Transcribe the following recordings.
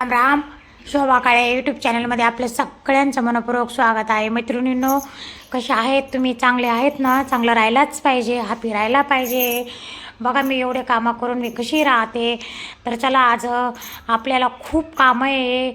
Ram Ram. Shobha Kale YouTube चॅनलमध्ये आपलं सगळ्यांचं मनपूर्वक स्वागत आहे. मैत्रिणींनो कसे आहेत तुम्ही? चांगले आहेत ना? चांगलं राहायलाच पाहिजे हॅपी राहायला पाहिजे. बघा मी एवढे कामं करून मी कशी राहते. तर चला आज आपल्याला खूप कामं आहे.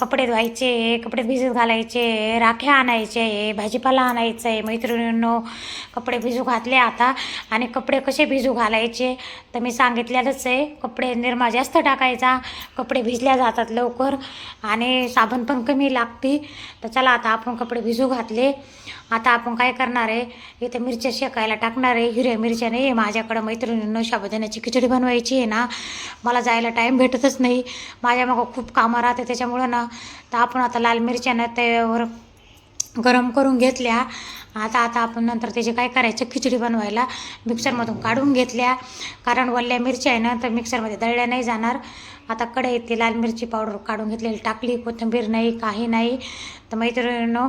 कपडे धुवायचे कपडे भिजत घालायचे राख्या आणायचे आहे भाजीपाला आणायचं आहे मैत्रिणींनो कपडे भिजू घातले आता. आणि कपडे कसे भिजू घालायचे तर मी सांगितलेलंच आहे. कपडे निरमा जास्त टाकायचा कपडे भिजल्या जातात लवकर. आणि साबण पण कमी लागते. तर चला आता आपण कपडे भिजू घातले. आता आपण काय करणार आहे? इथं मिरच्या शेकायला टाकणार आहे. हिरव्या मिरच्या नाही आहे माझ्याकडं मैत्रिणींनो शाबुदाण्याची खिचडी बनवायची आहे ना मला जायला टाईम भेटतच नाही. माझ्या मग खूप कामं राहते त्याच्यामुळं ना तर आपण आता लाल मिरच्यानं त्यावर गरम करून घेतल्या. आता आता आपण नंतर त्याचे काय करायचं खिचडी बनवायला मिक्सरमधून काढून घेतल्या. कारण वल्ल्या मिरच्या आहे ना तर मिक्सरमध्ये दळल्या नाही जाणार. आता कडे ती लाल मिरची पावडर काढून घेतलेली टाकली कोथिंबीर नाही काही नाही. तर मैत्रिणींनो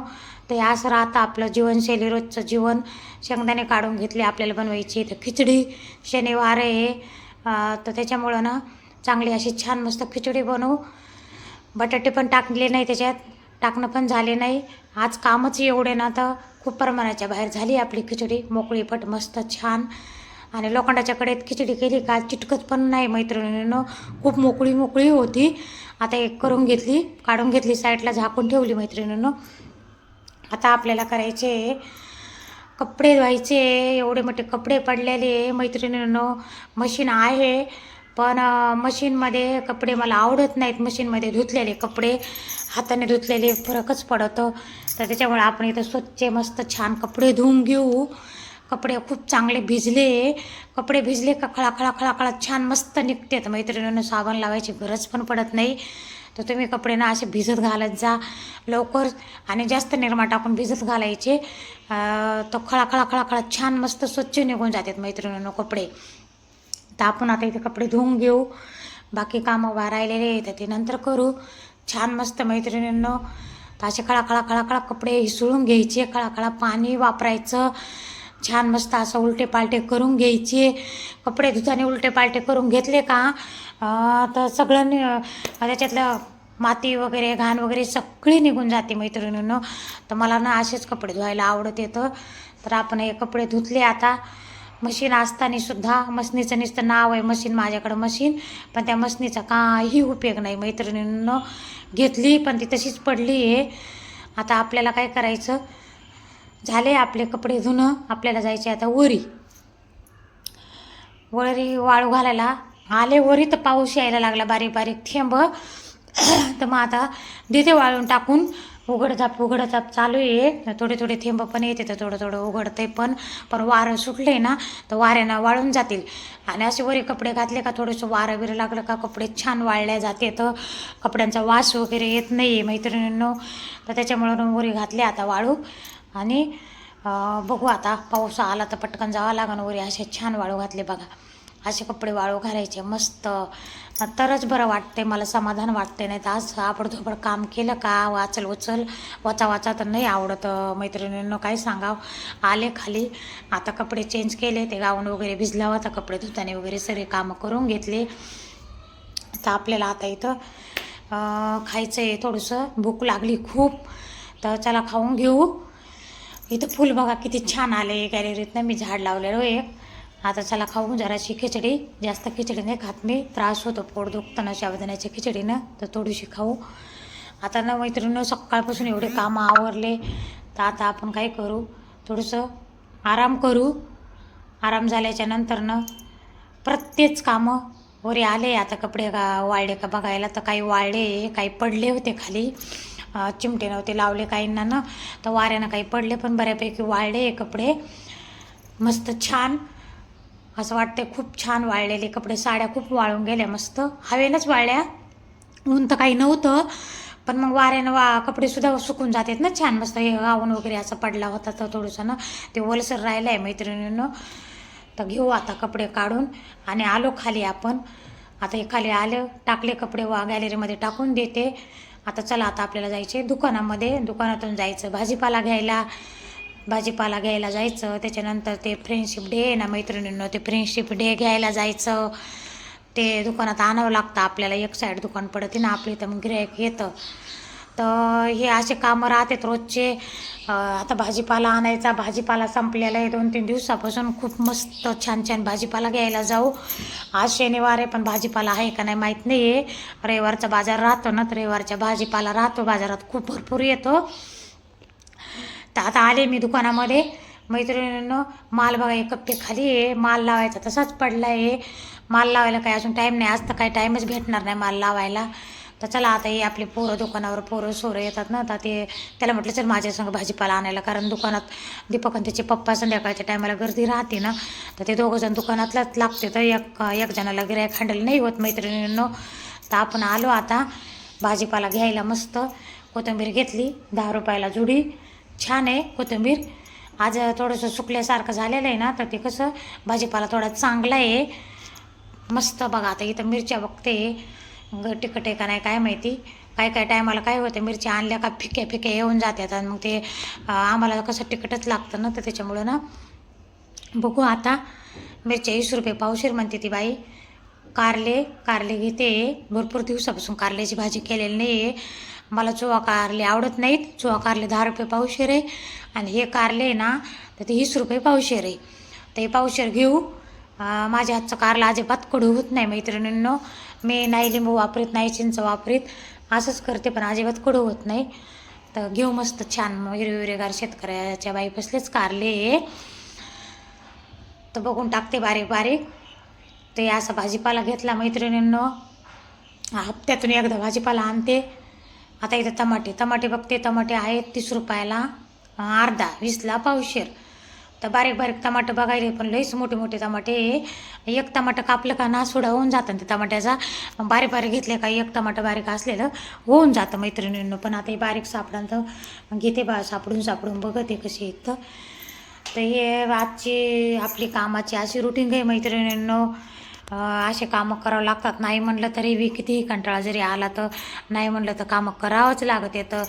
ते असं राहतं आपलं जीवनशैली रोजचं जीवन. शेंगदाणे काढून घेतले आपल्याला बनवायची तर खिचडी शनिवार आहे. तर त्याच्यामुळं ना चांगली अशी छान मस्त खिचडी बनवू. बटाटे पण टाकले नाही त्याच्यात. टाकणं पण झाले नाही. आज कामच एवढे ना तर खूप प्रमाणाच्या बाहेर झाली आपली खिचडी. मोकळी पट मस्त छान. आणि लोखंडाच्या कडेत खिचडी केली. का चिटकत पण नाही मैत्रिणीनं. खूप मोकळी मोकळी होती. आता एक करून घेतली. काढून घेतली. साईडला झाकून ठेवली मैत्रिणीनं. आता आपल्याला करायचे कपडे धुवायचे एवढे मोठे कपडे पडलेले मैत्रिणींनो मशीन आहे पण मशीनमध्ये कपडे मला आवडत नाहीत. मशीनमध्ये धुतलेले कपडे हाताने धुतलेले फरकच पडतं. तर त्याच्यामुळे आपण इथं स्वच्छ मस्त छान कपडे धुवून घेऊ. कपडे खूप चांगले भिजले. कपडे भिजले का खळा खळा खळा खळा छान मस्त निघतात. मैत्रिणीनं साबण लावायची गरज पण पडत नाही. तर तुम्ही कपडे ना असे भिजत घालत जा लवकर. आणि जास्त निरमा टाकून भिजत घालायचे. तर खळा खळा खळा खळा छान मस्त स्वच्छ निघून जातात मैत्रिणींनो कपडे. तर आपण आता इथे कपडे धुवून घेऊ. बाकी कामं वा राहिलेले आहेत ते नंतर करू. छान मस्त मैत्रिणींनो. तर असे खळा खळा खळा खळा कपडे हिसळून घ्यायचे. खळा खळा पाणी वापरायचं. छान मस्त असं उलटे पालटे करून घ्यायचे. कपडे धुताने उलटे पालटे करून घेतले का? तर सगळं त्याच्यातलं माती वगैरे घाण वगैरे सगळी निघून जाते मैत्रिणीनं. तर मला ना असेच कपडे धुवायला आवडत येतं. तर आपण हे कपडे धुतले आता. मशीन असताना सुद्धा मशनीचं नुसतं नाव आहे मशीन माझ्याकडं मशीन. पण त्या मशनीचा काही उपयोग नाही मैत्रिणीनं. घेतली पण ती तशीच पडली आहे. आता आपल्याला काय करायचं? झाले आपले कपडे धुणं आपल्याला जायचे आता वरी. वरी वाळू घालायला. आले वरी तर पाऊस यायला लागला बारीक बारीक थेंब. तर मग आता देते वाळून टाकून. उघडझाप उघडझाप चालू आहे. थोडे थोडे थेंब पण येते तर थोडं थोडं उघडते पण. पण वारं सुटले ना तर वाऱ्यानं वाळून जातील. आणि असे वरी कपडे घातले का थोडंसं वारं बिरं लागलं का कपडे छान वाळल्या जाते. तर कपड्यांचा वास वगैरे येत नाही आहे मैत्रिणींनो. तर त्याच्यामुळं वरी घातले आता वाळू. आणि बघू आता पाऊस आला तर पटकन जावं लागन वरी. असे छान वाळू घातले बघा. असे कपडे वाळू घालायचे मस्त. तरच बरं वाटते मला समाधान वाटते नाही तर आज आपडधोबड काम केलं का? वाचल उचल. वाचा वाचा तर नाही आवडत. मैत्रिणींना काय सांगावं? आले खाली. आता कपडे चेंज केले. ते गाऊन वगैरे भिजला होता कपडे धुताने वगैरे सगळे कामं करून घेतले. तर आपल्याला आता इथं खायचं आहे थोडंसं. भूक लागली खूप. तर चला खाऊन घेऊ. इथं फुल बघा किती छान आले गॅलरीतनं मी झाड लावलेलं एक. आता चला खाऊ जराशी खिचडी जास्त खिचडी नाही खात मी. त्रास होतो पोट दुखताना ना खिचडीनं तर थोडीशी खाऊ. आता ना मैत्रिणीनं सकाळपासून एवढे कामं आवरले तर आता आपण काय करू? थोडंसं आराम करू. आराम झाल्याच्या नंतरनं प्रत्येक कामं वरी आले. आता कपडे का वाळले का बघायला तर काही वाळले काही पडले होते खाली. चिमटे नव्हते लावले काहींना ना. तर वाऱ्यानं काही पडले पण बऱ्यापैकी वाळले कपडे. मस्त छान. असं वाटते खूप छान वाळलेले कपडे. साड्या खूप वाळून गेल्या मस्त. हवेनंच वाळल्या. ऊन तर काही नव्हतं. पण मग वाऱ्यानं वा कपडेसुद्धा सुकून जातात ना छान. मस्त हे गाऊन वगैरे असं पडला होता तर थोडंसं ना ते ओलसर राहिलं आहे मैत्रिणीनं. तर घेऊ आता कपडे काढून. आणि आलो खाली आपण. आता हे खाली आलं टाकले कपडे वा गॅलरीमध्ये टाकून देते. आता चला आता आपल्याला जायचे दुकानामध्ये. दुकानातून जायचं भाजीपाला घ्यायला. भाजीपाला घ्यायला जायचं. त्याच्यानंतर ते फ्रेंडशिप डे आहे ना मैत्रिणींनो ते फ्रेंडशिप डे घ्यायला जायचं. ते दुकानात आणावं लागतं. आपल्याला एक साईड दुकान पडते ना आपली तर मग गिरायक येतं. तर हे असे कामं राहतात रोजचे. आता भाजीपाला आणायचा भाजीपाला संपलेला आहे दोन तीन दिवसापासून. खूप मस्त छान छान भाजीपाला घ्यायला जाऊ. आज शनिवार आहे पण भाजीपाला आहे का नाही माहीत नाही आहे रविवारचा बाजार राहतो ना तर रविवारचा भाजीपाला राहतो. बाजारात खूप भरपूर येतो. तर आता आले मी दुकानामध्ये. मैत्रिणीनं माल बघा एक कप्पे खाली आहे. माल लावायचा तसाच पडला आहे माल लावायला काही अजून टाईम नाही. आज तर काही टाईमच भेटणार नाही माल लावायला. तर चला आता हे आपले पोरं दुकानावर पोरं सोरं येतात ना तर ते त्याला म्हटलं चल माझ्या संग भाजीपाला आणायला कारण दुकानात दीपक आणि त्याचे पप्पा संध्याकाळच्या टायमाला गर्दी राहते ना तर ते दोघंजण दुकानातलाच लागते. तर एक एक जणाला गिरायक हँडल नाही होत मैत्रिणींनो. तर आपण आलो आता भाजीपाला घ्यायला मस्त. कोथिंबीर घेतली दहा रुपयाला जुडी. छान आहे कोथिंबीर. आज थोडंसं सुकल्यासारखं झालेलं आहे ना तर ते कसं भाजीपाला थोडा चांगला आहे. मस्त बघा आता इथं मिरच्या बघते. ग तिखट आहे का नाही काय माहिती? काय काय टायमाला काय होतं मिरच्या आणल्या का फिक्या फिक्या येऊन जातात आणि मग ते आम्हाला कसं तिखटच लागतं ना तर त्याच्यामुळं ना. बघू आता. मिरच्या वीस रुपये पावशीर म्हणते ती बाई. कारले कारले घेते. भरपूर दिवसापासून कारल्याची भाजी केलेली नाही आहे मला चुवा कारले आवडत नाहीत. चुवा कारले दहा रुपये पावशेर आहे. आणि हे कारले आहे ना तर ते वीस रुपये पावशेर आहे. ते पावशेर घेऊ. माझ्या हातचं कारला अजिबात कडू होत नाही मैत्रिणींनो. मी नाही लिंबू वापरीत नाही चिंच वापरीत असंच करते पण अजिबात कडू होत नाही. तर घेऊ मस्त छान हिरवेगार शेतकऱ्याच्या बाई बसलेच कारले. तर बघून टाकते बारीक बारीक. ते असा भाजीपाला घेतला मैत्रिणींनो. हप्त्यातून एकदा भाजीपाला आणते. आता इथं टमाटे टमाटे बघते टमाटे आहेत तीस रुपयाला. अर्धा वीसला पावशेर. तर बारीक बारीक टमाटं बघायले पण लईच मोठे मोठे टमाटे एक टमाटं कापलं का नासुडा होऊन जातं ते टमाट्याचा बारीक बारीक घेतले का एक टमाटं बारीक असलेलं होऊन जातं मैत्रिणींनो. पण आता हे बारीक सापडा तर घेते बा सापडून सापडून बघते कशी येतं तर. हे आजची आपली कामाची अशी रुटीन आहे मैत्रिणींनो. असे कामं करावं लागतात. नाही म्हणलं तरी बी कितीही कंटाळा जरी आला तर नाही म्हणलं तर कामं करावंच लागत येतं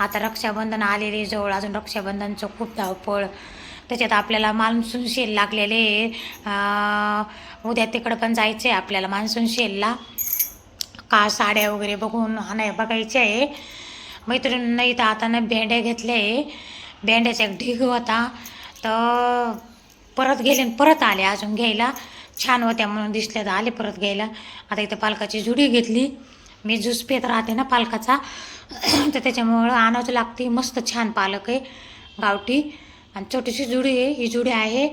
आता रक्षाबंधन आलेले जवळ. अजून रक्षाबंधनचं खूप धावपळ. त्याच्यात आपल्याला मान्सून शेल लागलेले उद्या तिकडं पण जायचं आहे आपल्याला मान्सून शेलला. का साड्या वगैरे बघून नाही बघायचे आहे. मैत्रिणींना इथं आता ना भेंड्या घेतले आहे. भेंड्याचा एक ढीग होता. तर परत गेले आणि परत आले अजून घ्यायला. छान होत्या म्हणून दिसल्या तर आले परत घ्यायला. आता इथं पालकाची जुडी घेतली. मी ज्यूस पेत राहते ना पालकाचा. तर त्याच्यामुळं आणावंच लागते. मस्त छान पालक आहे. गावठी. आणि छोटीशी जुडी आहे ही जुडी आहे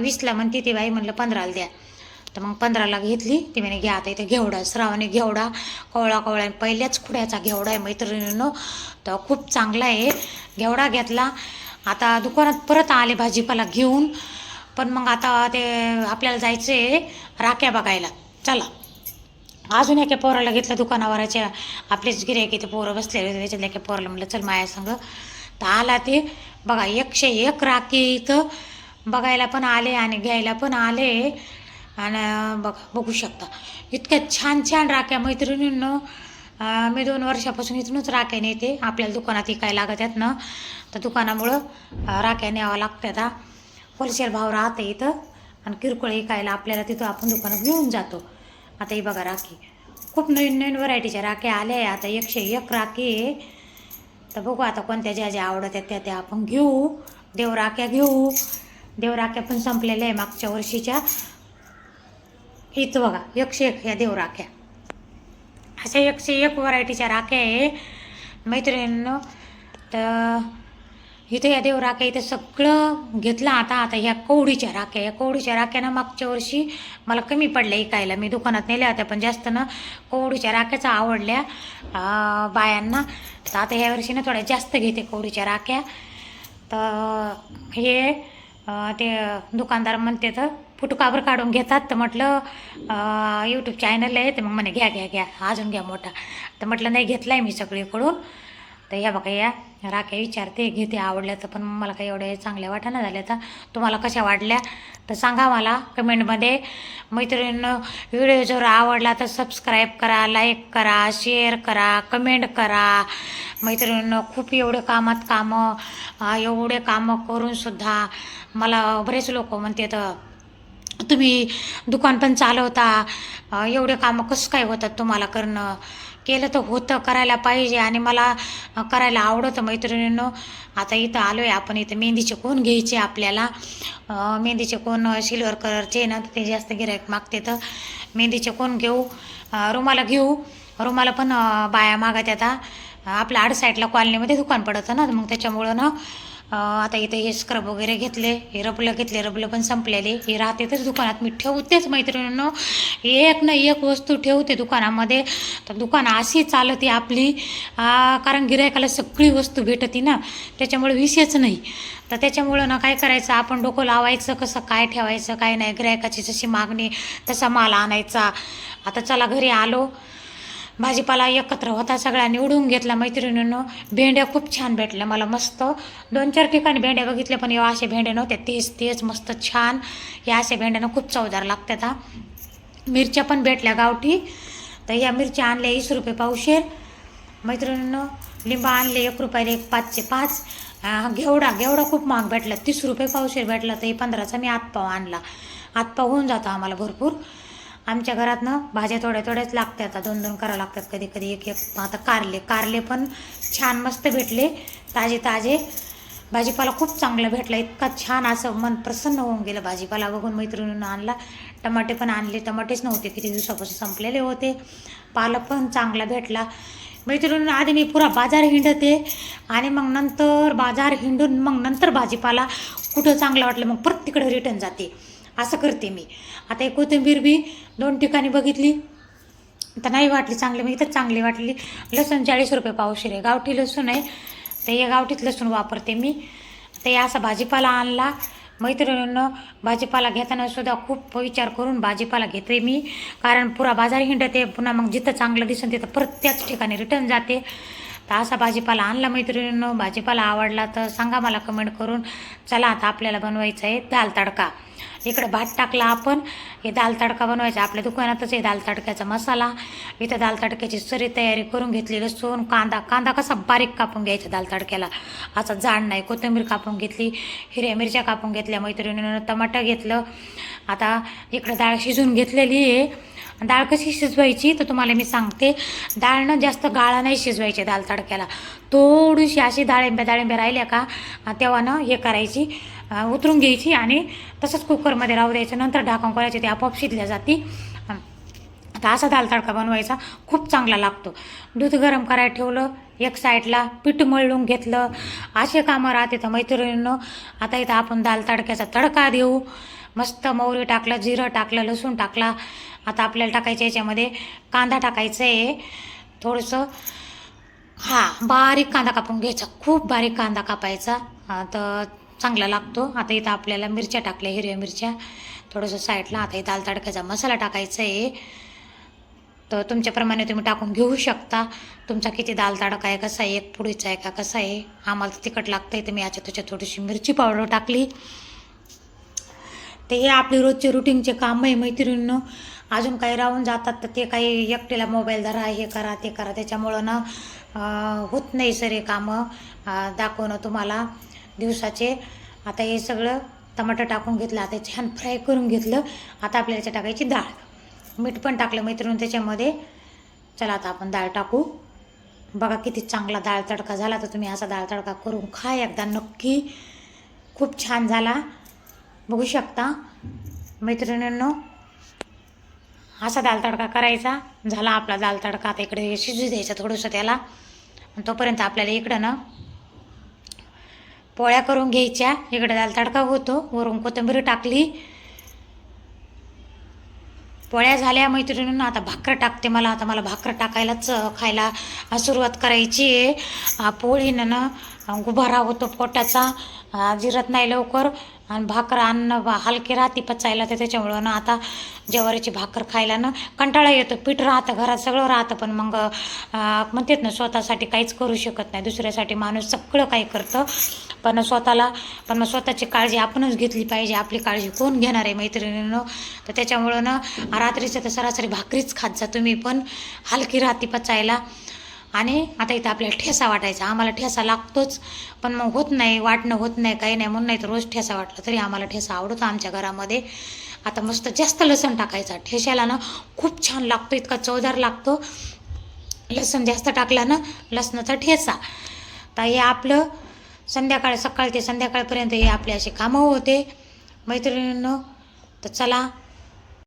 वीसला म्हणते ती बाई म्हणलं पंधराला द्या. तर मग पंधराला घेतली ती म्हणे घ्या आता इथे घेवडा श्रावणी घेवडा कवळा कवळा आणि पहिल्याच खुड्याचा घेवडा आहे मैत्रिणीनं. तर खूप चांगला आहे घेवडा घेतला. आता दुकानात परत आले भाजीपाला घेऊन पण मग आता ते आपल्याला जायचं आहे राख्या बघायला. चला. अजून एका पोराला घेतलं दुकानावराच्या आपलेच गिऱ्हाईक ते पोरं बसले होते त्याच्यातल्या एका पोराला म्हटलं चल माया संग. तर आला ते बघा एकशे एक राखी इथं बघायला पण आले आणि घ्यायला पण आले. आणि बघा बघू शकता. इतक्या छान छान राख्या मैत्रिणींनो. मी दोन वर्षापासून इथूनच राख्या नेते. आपल्याला दुकानात काय लागत आहेत ना. तर दुकानामुळं राख्या न्यावं लागतात होलसेल भाव राहते इथं. आणि किरकोळ इकायला आपल्याला तिथं आपण दुकानात घेऊन जातो. आता ही बघा राखी. खूप नवीन नवीन व्हरायटीच्या राख्या आल्या आहे आता एकशे एक राखी आहे. तर बघू आता कोणत्या ज्या ज्या आवडत आहेत त्या त्या आपण घेऊ. देवराख्या घेऊ. देवराख्या पण संपलेल्या आहे मागच्या वर्षीच्या. इथं बघा एकशे एक ह्या देवराख्या. अशा एकशे एक व्हरायटीच्या राख्या आहे. मैत्रिणींनो तर इथं या देवराख्या इथं सगळं घेतलं आता. आता ह्या कवडीच्या राख्या या कवडीच्या राख्यानं मागच्या वर्षी मला कमी पडल्या इकायला मी दुकानात नेल्या होत्या पण जास्त ना कवडीच्या राख्याचा आवडल्या बायांना. तर आता ह्या वर्षी ना थोड्या जास्त घेते कवडीच्या राख्या. तर हे ते दुकानदार म्हणते तर फुटकाभर काढून घेतात. तर म्हटलं यूट्यूब चॅनल आहे तर मग म्हणे घ्या घ्या घ्या अजून घ्या मोठा. तर म्हटलं नाही घेतला आहे मी सगळीकडून. तर या बघा या राख्या विचारते घेते आवडल्या तर पण मला काही एवढ्या चांगल्या वाटाणा झाल्या तर तुम्हाला कशा वाटल्या? तर सांगा मला कमेंटमध्ये. मैत्रिणीनं व्हिडिओ जर आवडला तर सबस्क्राईब करा लाईक करा शेअर करा कमेंट करा. मैत्रिणीनं खूप एवढे कामात कामं एवढे कामं करूनसुद्धा मला बरेच लोक म्हणते तर तुम्ही दुकान पण चालवता एवढे कामं कसं काय होतात तुम्हाला करणं? केलं तर होतं करायला पाहिजे आणि मला करायला आवडतं मैत्रिणींनो. आता इथं आलो आहे आपण इथं मेहंदीचे कोण घ्यायचे आपल्याला? मेहंदीचे कोण सिल्वर कलरचे ना तर ते जास्त गिरायक मागते तर मेहंदीचे कोण घेऊ? रुमाला घेऊ. रुमाला पण बाया मागत आता आपल्या आड साईडला कॉलनीमध्ये दुकान पडतं ना मग त्याच्यामुळं ना आता इथे हे स्क्रब वगैरे घेतले हे रबलं घेतले रबलं पण संपलेले. हे राहते तर दुकानात. मी ठेवतेच मैत्रिणींनो. एक ना एक वस्तू ठेवते दुकानामध्ये. तर दुकान अशी चालते आपली कारण गिरायकाला सगळी वस्तू भेटते ना. त्याच्यामुळे विषयच नाही. तर त्याच्यामुळं ना काय करायचं आपण डोकं लावायचं कसं काय ठेवायचं काय नाही. गिरायकाची जशी मागणी तसा माल आणायचा. आता चला घरी आलो. भाजीपाला एकत्र होता सगळा निवडून घेतला मैत्रिणीनं. भेंड्या खूप छान भेटल्या मला मस्त. दोन चार ठिकाणी भेंड्या बघितल्या पण या असे भेंडे नव्हते. तेच तेच मस्त छान. या अशा भेंड्यानं खूप चवदार लागतात हा. मिरच्या पण भेटल्या गावठी. तर या मिरच्या आणल्या वीस रुपये पावशेर. मैत्रिणीनं लिंबा आणले एक रुपयाला एक पाचशे पाच. घेवडा घेवडा खूप महाग भेटला. तीस रुपये पावशेर भेटला तर हे पंधराचा मी आतपाव आणला. आतपाव होऊन जातो आम्हाला भरपूर. आमच्या घरातनं भाज्या थोड्या थोड्याच लागतात. आता दोन दोन करावं लागतात. कधी कधी एक एक आता कारले. कारले पण छान मस्त भेटले. ताजे ताजे. भाजीपाला खूप चांगला भेटला. इतका छान असं मन प्रसन्न होऊन गेलं. भाजीपाला बघून मैत्रिणीनं आणला. टमाटे पण आणले. टमाटेच नव्हते. किती दिवसापासून संपलेले होते. पालक पण चांगला भेटला. मैत्रिणीनं आधी मी पुरा बाजार हिंडते. आणि मग नंतर बाजार हिंडून मग नंतर भाजीपाला कुठं चांगलं वाटलं मग परत तिकडे रिटर्न जाते. असं करते मी. आता एक कोथिंबीर बी दोन ठिकाणी बघितली. तर नाही वाटली चांगली मी इथंच चांगली वाटली. लसूण चाळीस रुपये पावशेर आहे गावठी लसूण आहे तर या गावठीत लसूण वापरते मी. तर असा भाजीपाला आणला. मैत्रिणीनं भाजीपाला घेताना सुद्धा खूप विचार करून भाजीपाला घेते मी. कारण पुरा बाजार हिंडते पुन्हा मग जिथं चांगलं दिसून तिथं परत त्याच ठिकाणी रिटर्न जाते. तर असा भाजीपाला आणला मैत्रिणींनो. भाजीपाला आवडला तर सांगा मला कमेंट करून. चला आता आपल्याला बनवायचं आहे दाल तडका. इकडं भात टाकला आपण. हे दाल तडका बनवायचा आपल्या दुकानातच आहे दाल तडक्याचा मसाला. इथं दाल तडक्याची सरी तयारी करून घेतली लसूण कांदा. कांदा कसा बारीक कापून घ्यायचा दाल तडक्याला. असा जाड नाही कोथिंबीर कापून घेतली. हिरव्या मिरच्या कापून घेतल्या मैत्रिणीनं. टमाटर घेतलं. आता इकडं डाळ शिजून घेतलेली आहे. डाळ कशी शिजवायची तर तुम्हाला मी सांगते. डाळ ना जास्त गाळा नाही शिजवायची दाल तडक्याला. थोडीशी अशी डाळिंब्या डाळिंब्या राहिल्या का तेव्हा ना हे करायची उतरून घ्यायची आणि तसंच कुकरमध्ये राहू द्यायचं. नंतर ढाकण करायची ते आपोआप शिजल्या जाती. तर आता असा दाल तडका बनवायचा. खूप चांगला लागतो. दूध गरम करायला ठेवलं एक साईडला पीठ मळून घेतलं. असे कामं राहते तर मैत्रिणीनं आता इथं आपण दाल तडक्याचा तडका देऊ. मस्त मोहरी टाकलं जिरं टाकलं लसूण टाकला. आता आपल्याला टाकायचं याच्यामध्ये कांदा टाकायचं आहे थोडंसं हां बारीक कांदा कापून घ्यायचा. खूप बारीक कांदा कापायचा. आता तर चांगला लागतो. आता इथं आपल्याला मिरच्या टाकल्या हिरव्या मिरच्या. थोडंसं साईडला आता इथं दाल तडक्याचा मसाला टाकायचा आहे तर तुमच्याप्रमाणे तुम्ही टाकून घेऊ शकता. तुमचा किती दाल तडका आहे कसा आहे एक पुडीचा आहे का कसा आहे आम्हाला तिखट लागतं आहे तर मी याच्यात त्याच्यात थोडीशी मिरची पावडर टाकली. ते हे आपली रोजचे रुटीनचे काम आहे मैत्रिणींनो. अजून काही राहून जातात तर ते काही एकटीला मोबाईल धरा हे करा ते करा. त्याच्यामुळं ना होत नाही सर हे कामं दाखवणं तुम्हाला दिवसाचे. आता हे सगळं टमाटर टाकून घेतलं आता छान फ्राय करून घेतलं. आता आपल्याला त्याच्या टाकायची डाळ. मीठ पण टाकलं मैत्रिणी त्याच्यामध्ये. चला आता आपण डाळ टाकू. बघा किती चांगला डाळ तडका झाला तर तुम्ही असा डाळ तडका करून खा एकदा नक्की. खूप छान झाला. बघू शकता. मैत्रिणींनो असा दाल तडका करायचा. झाला आपला दाल तडका. आता इकडे शिजू द्यायचा थोडंसं त्याला. तोपर्यंत आपल्याला इकडं ना पोळ्या करून घ्यायच्या. इकडे दाल तडका होतो. वरून कोथिंबीर टाकली. पोळ्या झाल्या मैत्रिणींना. आता भाकर टाकते मला. आता मला भाकर टाकायलाच खायला सुरुवात करायची आहे. पोळीनं ना अं, गुबारा होतो पोटाचा. जिरत नाही लवकर. आणि भाकर अन्न बा- हलकी राहते पचायला तर त्याच्यामुळं ना आता ज्वारीची भाकर खायला ना कंटाळा येतो. पीठ राहतं घरात सगळं राहतं पण मग म्हणतात ना स्वतःसाठी काहीच करू शकत नाही. दुसऱ्यासाठी माणूस सगळं काही करतं. पण स्वतःला पण मग स्वतःची काळजी आपणच घेतली पाहिजे. आपली काळजी कोण घेणार आहे मैत्रिणीनं? तर त्याच्यामुळं ना रात्रीचं तर सरासरी भाकरीच खात जा तुम्ही पण. हलकी राहते पचायला. आणि आता इथं आपल्याला ठेसा वाटायचा. आम्हाला ठेसा लागतोच. पण मग होत नाही वाटणं होत नाही काही नाही. म्हणून नाही तर रोज ठेसा वाटला तरी आम्हाला ठेसा आवडतो आमच्या घरामध्ये. आता मस्त जास्त लसण टाकायचा. ठेशाला ना खूप छान लागतो इतका चवदार लागतो. लसण जास्त टाकला ना लसणाचा ठेसा. तर हे आपलं संध्याकाळ सकाळ ते संध्याकाळपर्यंत हे आपले असे कामं होते. मैत्रिणींनो तर चला